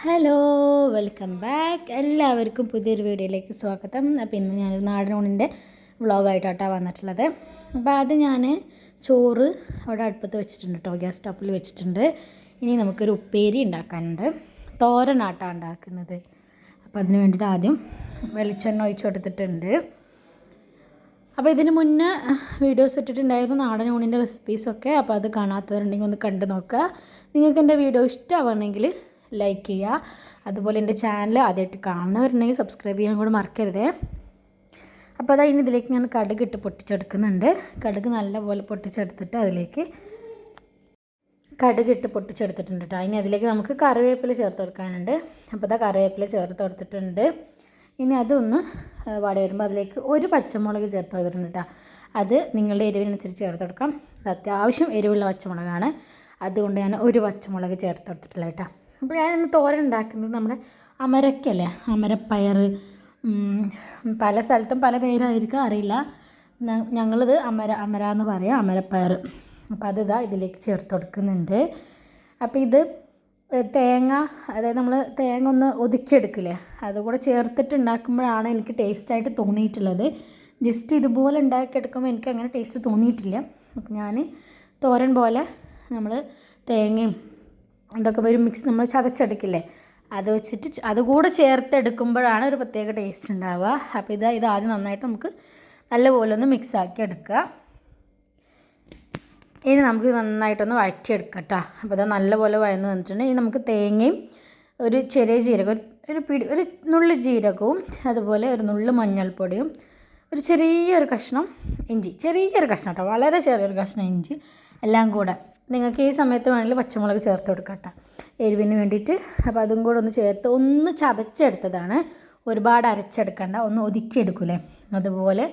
Hello welcome back. എല്ലാവർക്കും പുതിയൊരു വീഡിയോയിലേക്ക് സ്വാഗതം. അപ്പോൾ ഇന്ന് ഞാനൊരു നാടൻ ഊണിന്റെ വ്ളോഗായിട്ടാണ് വന്നിട്ടുള്ളത്. അപ്പോൾ അത് ഞാൻ ചോറ് അവിടെ അടുപ്പത്ത് വെച്ചിട്ടുണ്ട് കേട്ടോ ഗ്യാസ് സ്റ്റോപ്പിൽ വെച്ചിട്ടുണ്ട്. ഇനി നമുക്കൊരു ഉപ്പേരി ഉണ്ടാക്കാനുണ്ട്. തോരനാട്ടാണ് ഉണ്ടാക്കുന്നത്. അപ്പോൾ അതിന് വേണ്ടിയിട്ട് ആദ്യം വെളിച്ചെണ്ണ ഒഴിച്ചു കൊടുത്തിട്ടുണ്ട്. അപ്പോൾ ഇതിന് മുന്നേ വീഡിയോസ് ഇട്ടിട്ടുണ്ടായിരുന്നു നാടൻ ഊണിന്റെ റെസിപ്പീസൊക്കെ അപ്പോൾ അത് കാണാത്തവരുണ്ടെങ്കിൽ ഒന്ന് കണ്ടു നോക്കുക. നിങ്ങൾക്ക് എന്റെ വീഡിയോ ഇഷ്ടമാണെങ്കിൽ ലൈക്ക് ചെയ്യുക. അതുപോലെ എന്റെ ചാനൽ ആദ്യമായിട്ട് കാണുന്നവരുണ്ടെങ്കിൽ സബ്സ്ക്രൈബ് ചെയ്യാൻ കൂടെ മറക്കരുതേ. അപ്പോൾ അതാ ഇനി ഇതിലേക്ക് ഞാൻ കടുക് ഇട്ട് പൊട്ടിച്ചെടുക്കുന്നുണ്ട്. കടുക് നല്ലപോലെ പൊട്ടിച്ചെടുത്തിട്ട് അതിലേക്ക് കടുക് ഇട്ട് പൊട്ടിച്ചെടുത്തിട്ടുണ്ട് കേട്ടോ. ഇനി അതിലേക്ക് നമുക്ക് കറിവേപ്പില ചേർത്ത് കൊടുക്കാനുണ്ട്. അപ്പോൾ അതാ കറിവേപ്പില ചേർത്ത് കൊടുത്തിട്ടുണ്ട്. ഇനി അതൊന്ന് വാടി വരുമ്പോൾ അതിലേക്ക് ഒരു പച്ചമുളക് ചേർത്ത് കൊടുത്തിട്ടുണ്ട് കേട്ടോ. അത് നിങ്ങളുടെ എരിവിനനുസരിച്ച് ചേർത്ത് കൊടുക്കാം. അത് അത്യാവശ്യം എരിവുള്ള പച്ചമുളകാണ്. അതുകൊണ്ട് ഞാൻ ഒരു പച്ചമുളക് ചേർത്ത് കൊടുത്തിട്ടില്ല കേട്ടോ. അപ്പോൾ ഞാനിന്ന് തോരൻ ഉണ്ടാക്കുന്നത് നമ്മുടെ അമരക്കല്ലേ? അമരപ്പയർ പല സ്ഥലത്തും പല പേരായിരിക്കും അറിയില്ല. ഞങ്ങളിത് അമര അമര എന്ന് പറയാം അമരപ്പയർ അപ്പോൾ അത് ഇതാ ഇതിലേക്ക് ചേർത്ത് കൊടുക്കുന്നുണ്ട്. അപ്പോൾ ഇത് തേങ്ങ അതായത് നമ്മൾ തേങ്ങ ഒന്ന് ഒതുക്കിയെടുക്കില്ലേ? അതുകൂടെ ചേർത്തിട്ട് ഉണ്ടാക്കുമ്പോഴാണ് എനിക്ക് ടേസ്റ്റായിട്ട് തോന്നിയിട്ടുള്ളത്. ജസ്റ്റ് ഇതുപോലെ ഉണ്ടാക്കിയെടുക്കുമ്പോൾ എനിക്ക് അങ്ങനെ ടേസ്റ്റ് തോന്നിയിട്ടില്ല. അപ്പോൾ ഞാൻ തോരൻ പോലെ നമ്മൾ തേങ്ങയും ഇതൊക്കെ ഒരു മിക്സ് നമ്മൾ ചതച്ചെടുക്കില്ലേ? അത് വെച്ചിട്ട് അതുകൂടെ ചേർത്തെടുക്കുമ്പോഴാണ് ഒരു പ്രത്യേക ടേസ്റ്റ് ഉണ്ടാവുക. അപ്പോൾ ഇത് ഇത് ആദ്യം നന്നായിട്ട് നമുക്ക് നല്ലപോലെ ഒന്ന് മിക്സ് ആക്കി എടുക്കുക. ഇനി നമുക്ക് നന്നായിട്ടൊന്ന് വഴറ്റിയെടുക്കാം കേട്ടോ. അപ്പോൾ ഇത് നല്ലപോലെ വഴന്ന് വന്നിട്ടുണ്ട്. ഇനി നമുക്ക് തേങ്ങയും ഒരു ചെറിയ ജീരകം ഒരു പിടി ഒരു നുള്ളു ജീരകവും അതുപോലെ ഒരു നുള്ളു മഞ്ഞൾപ്പൊടിയും ഒരു ചെറിയൊരു കഷ്ണം ഇഞ്ചി ചെറിയൊരു കഷ്ണം കേട്ടോ. വളരെ ചെറിയൊരു കഷ്ണം ഇഞ്ചി എല്ലാം കൂടെ നിങ്ങൾക്ക് ഈ സമയത്ത് വേണമെങ്കിൽ പച്ചമുളക് ചേർത്ത് കൊടുക്കട്ടെ. കേട്ടോ എരിവിന് വേണ്ടിയിട്ട്. അപ്പോൾ അതും കൂടെ ഒന്ന് ചേർത്ത് ഒന്ന് ചതച്ചെടുത്തതാണ്. ഒരുപാട് അരച്ചെടുക്കണ്ട. ഒന്ന് ഒതുക്കിയെടുക്കൂലേ? അതുപോലെ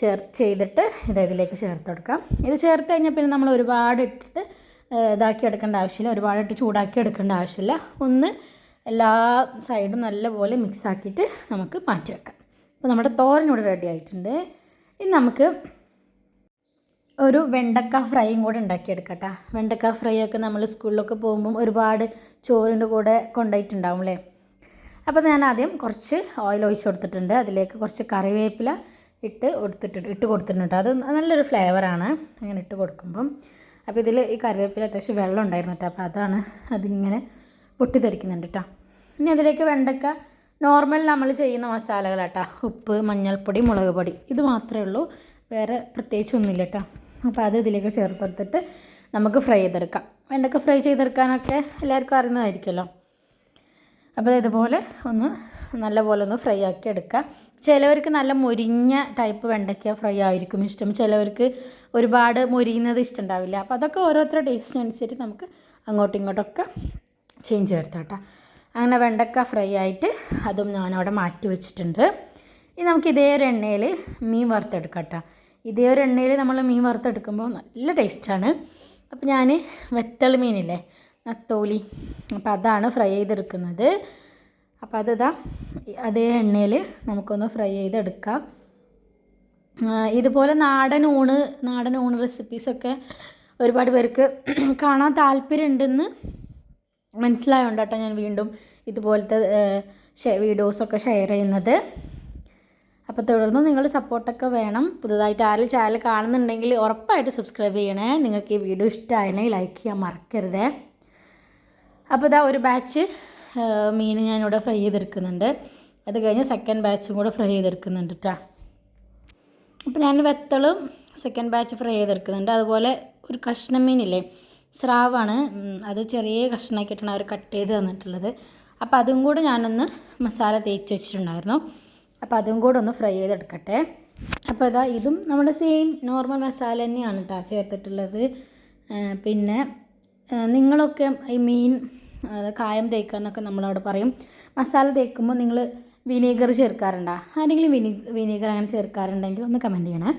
ചേർ ചെയ്തിട്ട് ഇത് ഇതിലേക്ക് ചേർത്ത് കൊടുക്കാം. ഇത് ചേർത്ത് കഴിഞ്ഞാൽ പിന്നെ നമ്മൾ ഒരുപാട് ഇട്ടിട്ട് ഇതാക്കി എടുക്കേണ്ട ആവശ്യമില്ല. ഒരുപാട് ഇട്ട് ചൂടാക്കി എടുക്കേണ്ട ആവശ്യമില്ല. ഒന്ന് എല്ലാ സൈഡും നല്ലപോലെ മിക്സ് ആക്കിയിട്ട് നമുക്ക് മാറ്റി വെക്കാം. അപ്പോൾ നമ്മുടെ തോരൻ റെഡി ആയിട്ടുണ്ട്. ഇനി നമുക്ക് ഒരു വെണ്ടക്ക ഫ്രൈയും കൂടെ ഉണ്ടാക്കിയെടുക്കട്ടെ. വെണ്ടക്ക ഫ്രൈ ഒക്കെ നമ്മൾ സ്കൂളിലൊക്കെ പോകുമ്പം ഒരുപാട് ചോറിന്റെ കൂടെ കൊണ്ടുപോയിട്ടുണ്ടാവും അല്ലേ അപ്പോൾ ഞാൻ ആദ്യം കുറച്ച് ഓയിൽ ഒഴിച്ച് കൊടുത്തിട്ടുണ്ട്. അതിലേക്ക് കുറച്ച് കറിവേപ്പില ഇട്ട് കൊടുത്തിട്ട് ഇട്ട് കൊടുത്തിട്ടുണ്ട്. അത് നല്ലൊരു ഫ്ലേവറാണ് അങ്ങനെ ഇട്ട് കൊടുക്കുമ്പം. അപ്പോൾ ഇതിൽ ഈ കറിവേപ്പില അത്യാവശ്യം വെള്ളം ഉണ്ടായിരുന്നു കേട്ടോ. അപ്പോൾ അതാണ് അതിങ്ങനെ പൊട്ടിത്തെറിക്കുന്നുണ്ട് കേട്ടോ. ഇനി അതിലേക്ക് വെണ്ടക്ക. നോർമൽ നമ്മൾ ചെയ്യുന്ന മസാലകളാട്ടോ. ഉപ്പ് മഞ്ഞൾപ്പൊടി മുളക് പൊടി. ഇത് മാത്രമേ ഉള്ളൂ. വേറെ പ്രത്യേകിച്ച് ഒന്നുമില്ല കേട്ടോ. അപ്പോൾ അത് ഇതിലേക്ക് ചേർത്തെടുത്തിട്ട് നമുക്ക് ഫ്രൈ ചെയ്തെടുക്കാം. വെണ്ടക്ക ഫ്രൈ ചെയ്തെടുക്കാനൊക്കെ എല്ലാവർക്കും അറിയുന്നതായിരിക്കുമല്ലോ. അപ്പോൾ ഇതുപോലെ ഒന്ന് നല്ലപോലെ ഒന്ന് ഫ്രൈ ആക്കി എടുക്കുക ചിലവർക്ക് നല്ല മുരിഞ്ഞ ടൈപ്പ് വെണ്ടയ്ക്ക ഫ്രൈ ആയിരിക്കും ഇഷ്ടം. ചിലവർക്ക് ഒരുപാട് മുരിയുന്നത് ഇഷ്ടമുണ്ടാവില്ല. അപ്പോൾ അതൊക്കെ ഓരോരുത്തരുടെ ടേസ്റ്റിനനുസരിച്ച് നമുക്ക് അങ്ങോട്ടും ഇങ്ങോട്ടൊക്കെ ചേഞ്ച് വരുത്താം അങ്ങനെ വെണ്ടക്ക ഫ്രൈ ആയിട്ട് അതും ഞാനവിടെ മാറ്റി വെച്ചിട്ടുണ്ട്. ഇനി നമുക്ക് ഇതേ ഒരു എണ്ണയിൽ മീൻ വറുത്തെടുക്കാം കേട്ടോ. ഇതേ ഒരു എണ്ണയിൽ നമ്മൾ മീൻ വറുത്തെടുക്കുമ്പോൾ നല്ല ടേസ്റ്റാണ്. അപ്പോൾ ഞാൻ വെത്തൾ മീനില്ലേ നത്തോലി അപ്പോൾ അതാണ് ഫ്രൈ ചെയ്തെടുക്കുന്നത്. അപ്പോൾ അതിതാ അതേ എണ്ണയിൽ നമുക്കൊന്ന് ഫ്രൈ ചെയ്തെടുക്കാം. ഇതുപോലെ നാടൻ ഊണ് നാടൻ ഊണ് റെസിപ്പീസൊക്കെ ഒരുപാട് പേർക്ക് കാണാൻ താല്പര്യമുണ്ടെന്ന് മനസ്സിലായോണ്ട് കേട്ടോ ഞാൻ വീണ്ടും ഇതുപോലത്തെ വീഡിയോസൊക്കെ ഷെയർ ചെയ്യുന്നത്. അപ്പോൾ തുടർന്നും നിങ്ങൾ സപ്പോർട്ടൊക്കെ വേണം. പുതുതായിട്ട് ആരും ചാനൽ കാണുന്നുണ്ടെങ്കിൽ ഉറപ്പായിട്ട് സബ്സ്ക്രൈബ് ചെയ്യണേ. നിങ്ങൾക്ക് ഈ വീഡിയോ ഇഷ്ടമായില്ലെങ്കിൽ ലൈക്ക് ചെയ്യാൻ മറക്കരുതേ. അപ്പോൾ ഇതാ ഒരു ബാച്ച് മീൻ ഞാനിവിടെ ഫ്രൈ ചെയ്തെടുക്കുന്നുണ്ട്. അത് കഴിഞ്ഞ് സെക്കൻഡ് ബാച്ചും കൂടെ ഫ്രൈ ചെയ്തെടുക്കുന്നുണ്ട് കേട്ടോ അപ്പോൾ ഞാൻ വെത്തളും സെക്കൻഡ് ബാച്ച് ഫ്രൈ ചെയ്തെടുക്കുന്നുണ്ട്. അതുപോലെ ഒരു കഷ്ണം മീനില്ലേ സ്രാവാണ്. അത് ചെറിയ കഷ്ണമാക്കിയിട്ടാണ് അവർ കട്ട് ചെയ്ത് തന്നിട്ടുള്ളത്. അപ്പോൾ അതും കൂടെ ഞാനൊന്ന് മസാല തേച്ച് വെച്ചിട്ടുണ്ടായിരുന്നു. അപ്പോൾ അതും കൂടെ ഒന്ന് ഫ്രൈ ചെയ്തെടുക്കട്ടെ. അപ്പോൾ ഇതാ ഇതും നമ്മുടെ സെയിം നോർമൽ മസാല തന്നെയാണ് കേട്ടോ ചേർത്തിട്ടുള്ളത്. പിന്നെ നിങ്ങളൊക്കെ ഈ മീൻ കായം തേക്കുക എന്നൊക്കെ നമ്മളവിടെ പറയും. മസാല തേക്കുമ്പോൾ നിങ്ങൾ വിനീഗർ ചേർക്കാറുണ്ടോ? ആരെങ്കിലും വിനി വിനീഗർ അങ്ങനെ ചേർക്കാറുണ്ടെങ്കിൽ ഒന്ന് കമന്റ് ചെയ്യണേ.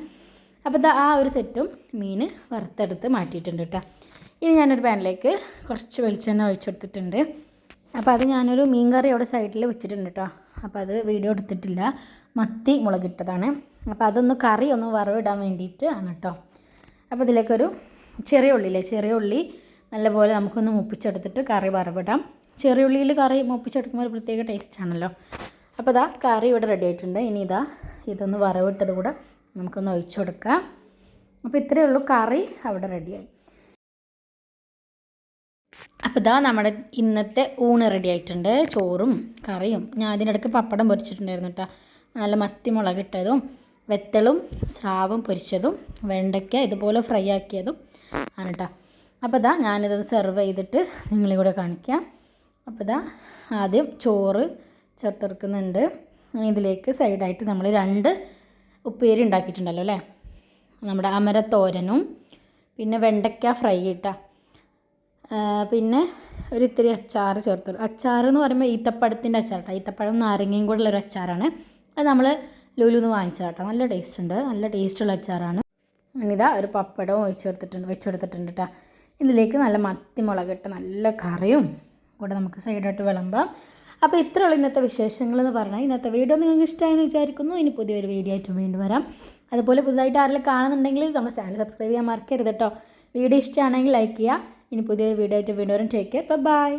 അപ്പോൾ ആ ഒരു സെറ്റും മീൻ വറുത്തെടുത്ത് മാറ്റിയിട്ടുണ്ട് കേട്ടോ ഇനി ഞാനൊരു പാനിലേക്ക് കുറച്ച് വെളിച്ചെണ്ണ ഒഴിച്ചെടുത്തിട്ടുണ്ട്. അപ്പോൾ അത് ഞാനൊരു മീൻ കറി അവിടെ സൈഡിൽ വെച്ചിട്ടുണ്ട് കേട്ടോ അപ്പോൾ അത് വീഡിയോ എടുത്തിട്ടില്ല. മത്തി മുളകിട്ടതാണ്. അപ്പോൾ അതൊന്ന് കറി ഒന്ന് വറവിടാൻ വേണ്ടിയിട്ട് ആണ് കേട്ടോ അപ്പോൾ ഇതിലേക്കൊരു ചെറിയ ഉള്ളിയില്ലേ? ചെറിയ ഉള്ളി നല്ലപോലെ നമുക്കൊന്ന് മുപ്പിച്ചെടുത്തിട്ട് കറി വറവിടാം. ചെറിയ ഉള്ളിയിൽ കറി മുപ്പിച്ചെടുക്കുമ്പോൾ ഒരു പ്രത്യേക ടേസ്റ്റ് ആണല്ലോ. അപ്പോൾ ഇതാ കറി ഇവിടെ റെഡി ആയിട്ടുണ്ട്. ഇനി ഇതാ ഇതൊന്ന് വറവിട്ടത് കൂടെ നമുക്കൊന്ന് ഒഴിച്ചു കൊടുക്കാം. അപ്പോൾ ഇത്രയേ ഉള്ളൂ കറി. അവിടെ റെഡിയായി അപ്പോൾ ഇതാ നമ്മുടെ ഇന്നത്തെ ഊണ് റെഡി ആയിട്ടുണ്ട്. ചോറും കറിയും. ഞാൻ അതിനിടയ്ക്ക് പപ്പടം പൊരിച്ചിട്ടുണ്ടായിരുന്നു കേട്ടോ നല്ല മത്തി മുളക് ഇട്ടതും വെത്തളും സ്രാവും പൊരിച്ചതും വെണ്ടയ്ക്ക ഇതുപോലെ ഫ്രൈ ആക്കിയതും ആണ് കേട്ടോ അപ്പോൾ ഇതാ ഞാനിത് സെർവ് ചെയ്തിട്ട് നിങ്ങളെ കൂടെ കാണിക്കാം. അപ്പോൾ ഇതാ ആദ്യം ചോറ് ചേർത്തെടുക്കുന്നുണ്ട്. ഇതിലേക്ക് സൈഡായിട്ട് നമ്മൾ രണ്ട് ഉപ്പേരി ഉണ്ടാക്കിയിട്ടുണ്ടല്ലോ അല്ലേ? നമ്മുടെ അമരത്തോരനും പിന്നെ വെണ്ടയ്ക്ക ഫ്രൈ ഇട്ടാ പിന്നെ ഒരു ഇത്തിരി അച്ചാർ ചേർത്ത് അച്ചാർ എന്ന് പറയുമ്പോൾ ഈത്തപ്പഴത്തിന്റെ കേട്ടോ ഈത്തപ്പഴം നാരങ്ങയും കൂടെ ഉള്ളൊരു അച്ചാറാണ്. അത് നമ്മൾ ലുലുന്ന് വാങ്ങിച്ചത് കേട്ടോ നല്ല ടേസ്റ്റ് ഉണ്ട്. നല്ല ടേസ്റ്റുള്ള അച്ചാറാണ്. ഇനിതാ ഒരു പപ്പടവും ഒഴിച്ചു കൊടുത്തിട്ടുണ്ട് വെച്ചെടുത്തിട്ടുണ്ട് കേട്ടോ ഇതിലേക്ക് നല്ല മത്തി മുളക് ഇട്ട് നല്ല കറിയും കൂടെ നമുക്ക് സൈഡായിട്ട് വിളമ്പാം. അപ്പോൾ ഇത്രയുള്ള ഇന്നത്തെ വിശേഷങ്ങൾ എന്ന് പറഞ്ഞാൽ ഇന്നത്തെ വീഡിയോ നിങ്ങൾക്ക് ഇഷ്ടമായെന്ന് വിചാരിക്കുന്നു. ഇനി പുതിയൊരു വീഡിയോ ആയിട്ട് വീണ്ടും വരാം. അതുപോലെ പുതുതായിട്ട് ആരെങ്കിലും കാണുന്നുണ്ടെങ്കിൽ നമ്മൾ ചാനൽ സബ്സ്ക്രൈബ് ചെയ്യാൻ മറക്കരുത് കേട്ടോ വീഡിയോ ഇഷ്ടമാണെങ്കിൽ ലൈക്ക് ചെയ്യുക ഇനി പുതിയ വീഡിയോ ആയിട്ട് വീണ്ടും ടേക്ക് കെയർ ബൈ